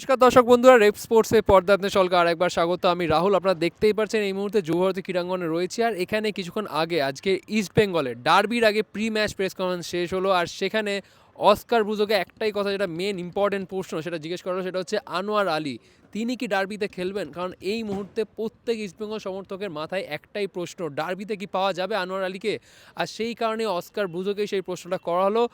নমস্কার দর্শক বন্ধুরা, রেপ স্পোর্টসে পর্দাতে সলকে আরেকবার স্বাগত। আমি রাহুল, আপনারা দেখতেই পাচ্ছেন এই মুহূর্তে যুবভারতী ক্রীড়াঙ্গনে রয়েছে আর এখানে কিছুক্ষণ আগে আজকে ইস্ট বেঙ্গলের ডার্বির আগে প্রি ম্যাচ প্রেস কনফারেন্স শেষ হলো আর সেখানে অস্কার ব্রুজোকে একটাই কথা যেটা মেন ইম্পর্টেন্ট প্রশ্ন সেটা জিজ্ঞেস করা সেটা হচ্ছে আনোয়ার আলী, তিনি কি ডার্বিতে খেলবেন? কারণ এই মুহূর্তে প্রত্যেক ইস্টবেঙ্গল সমর্থকের মাথায় একটাই প্রশ্ন ডার্বিতে কি পাওয়া যাবে আনোয়ার আলীকে? আর সেই কারণে অস্কার ব্রুজোকে সেই প্রশ্নটা করা হলো।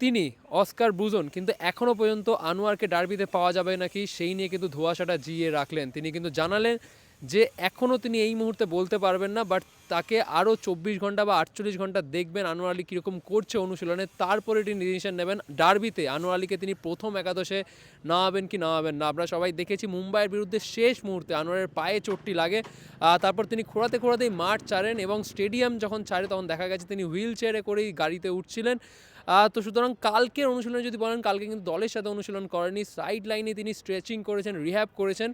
তিনি, অস্কার ব্রুজন, কিন্তু এখনও পর্যন্ত আনোয়ারকে ডার্বিতে পাওয়া যাবে নাকি, সেই নিয়ে কিন্তু ধোয়াশাটা জিয়ে রাখলেন। তিনি কিন্তু জানালেন যে এখনও তিনি এই মুহূর্তে বলতে পারবেন না বাট তাকে আরও চব্বিশ ঘণ্টা বা আটচল্লিশ ঘণ্টা দেখবেন আনোয়ার আলী কীরকম করছে অনুশীলনে। তারপরে তিনি ডিসিশন নেবেন ডার্বিতে। আনোয়ার আলীকে তিনি প্রথম একাদশে নামাবেন কি নামাবেন না। আমরা সবাই দেখেছি মুম্বাইয়ের বিরুদ্ধে শেষ মুহূর্তে আনোয়ারের পায়ে চোটটি লাগে। তারপর তিনি খোঁড়াতে খোঁড়াতেই মাঠ ছাড়েন এবং স্টেডিয়াম যখন ছাড়ে তখন দেখা গেছে তিনি হুইল চেয়ারে করেই গাড়িতে উঠছিলেন। তো সুতরাং কালকের অনুশীলনে যদি বলেন, কালকে কিন্তু দলের সাথে অনুশীলন করেনি সাইড লাইনে তিনি স্ট্রেচিং করেছেন রিহ্যাব করেছেন।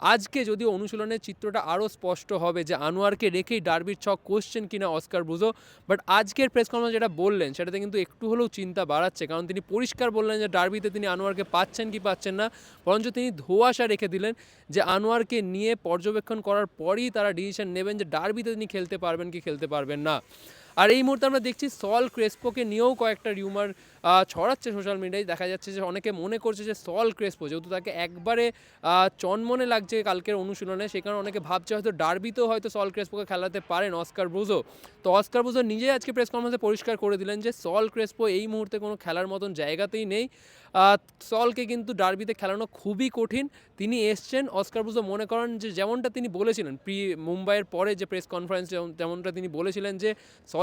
আজকে যদি অনুশীলনের চিত্রটা আরও স্পষ্ট হবে যে আনোয়ারকে রেখেই ডার্বির ছক কোশ্চেন কিনা অস্কার বুঝো বাট আজকের প্রেস কনফারেন্স যেটা বললেন, সেটাতে কিন্তু একটু হলেও চিন্তা বাড়াচ্ছে। কারণ তিনি পরিষ্কার বললেন যে ডার্বিতে তিনি আনোয়ারকে পাচ্ছেন কি পাচ্ছেন না, বরঞ্চ তিনি ধোয়াশা রেখে দিলেন যে আনোয়ারকে নিয়ে পর্যবেক্ষণ করার পরই তারা ডিসিশন নেবেন যে ডার্বিতে তিনি খেলতে পারবেন কি খেলতে পারবেন না। আর এই মুহূর্তে আমরা দেখছি সল ক্রেসপোকে নিয়েও কয়েকটা রিউমার ছড়াচ্ছে সোশ্যাল মিডিয়ায় দেখা যাচ্ছে যে অনেকে মনে করছে যে সল ক্রেসপো, যেহেতু তাকে একবারে চনমনে লাগছে কালকের অনুশীলনে, সেই কারণে অনেকে ভাবছে হয়তো ডার্বিতেও হয়তো সল ক্রেসপোকে খেলাতে পারেন অস্কার ব্রুজো তো অস্কার ব্রুজো নিজেই আজকে প্রেস কনফারেন্সে পরিষ্কার করে দিলেন যে সল ক্রেসপো এই মুহূর্তে কোনো খেলার মতন জায়গাতেই নেই। সলকে কিন্তু ডার্বিতে খেলানো খুবই কঠিন। তিনি এসছেন, অস্কার ব্রুজো মনে করেন যে যেমনটা তিনি বলেছিলেন প্রি মুম্বাইয়ের পরে যে প্রেস কনফারেন্স যেমনটা তিনি বলেছিলেন যে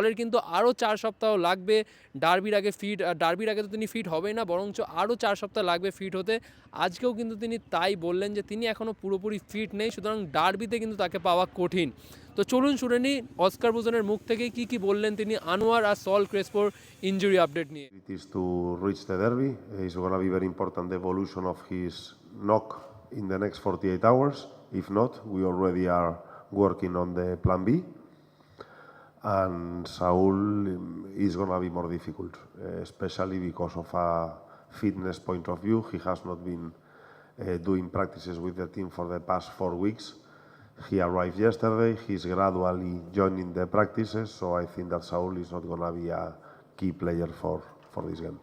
সলের কিন্তু আরও চার সপ্তাহ লাগবে। ডার্বির আগে ফিট ডার্বির আগে তো তিনি ফিট হবেই না বরঞ্চ আরও চার সপ্তাহ লাগবে ফিট হতে। আজকেও কিন্তু তিনি তাই বললেন যে তিনি এখনও পুরোপুরি ফিট নেই সুতরাং ডার্বিতে কিন্তু তাকে পাওয়া কঠিন। তো চলুন শুনে নিই অস্কার বুজনের মুখ থেকে কি কি বললেন তিনি আনোয়ার আর সল ক্রেসপোর ইঞ্জুরি আপডেট নিয়ে। The evolution of his knock in the next 48 hours. If not, we already are working on the plan B. And Saul is going to be more difficult, especially because of a fitness point of view. He has not been uh, doing practices with the team for the past four weeks. He arrived yesterday. He's gradually joining the practices, so I think that Saul is not going to be a key player for, for this game.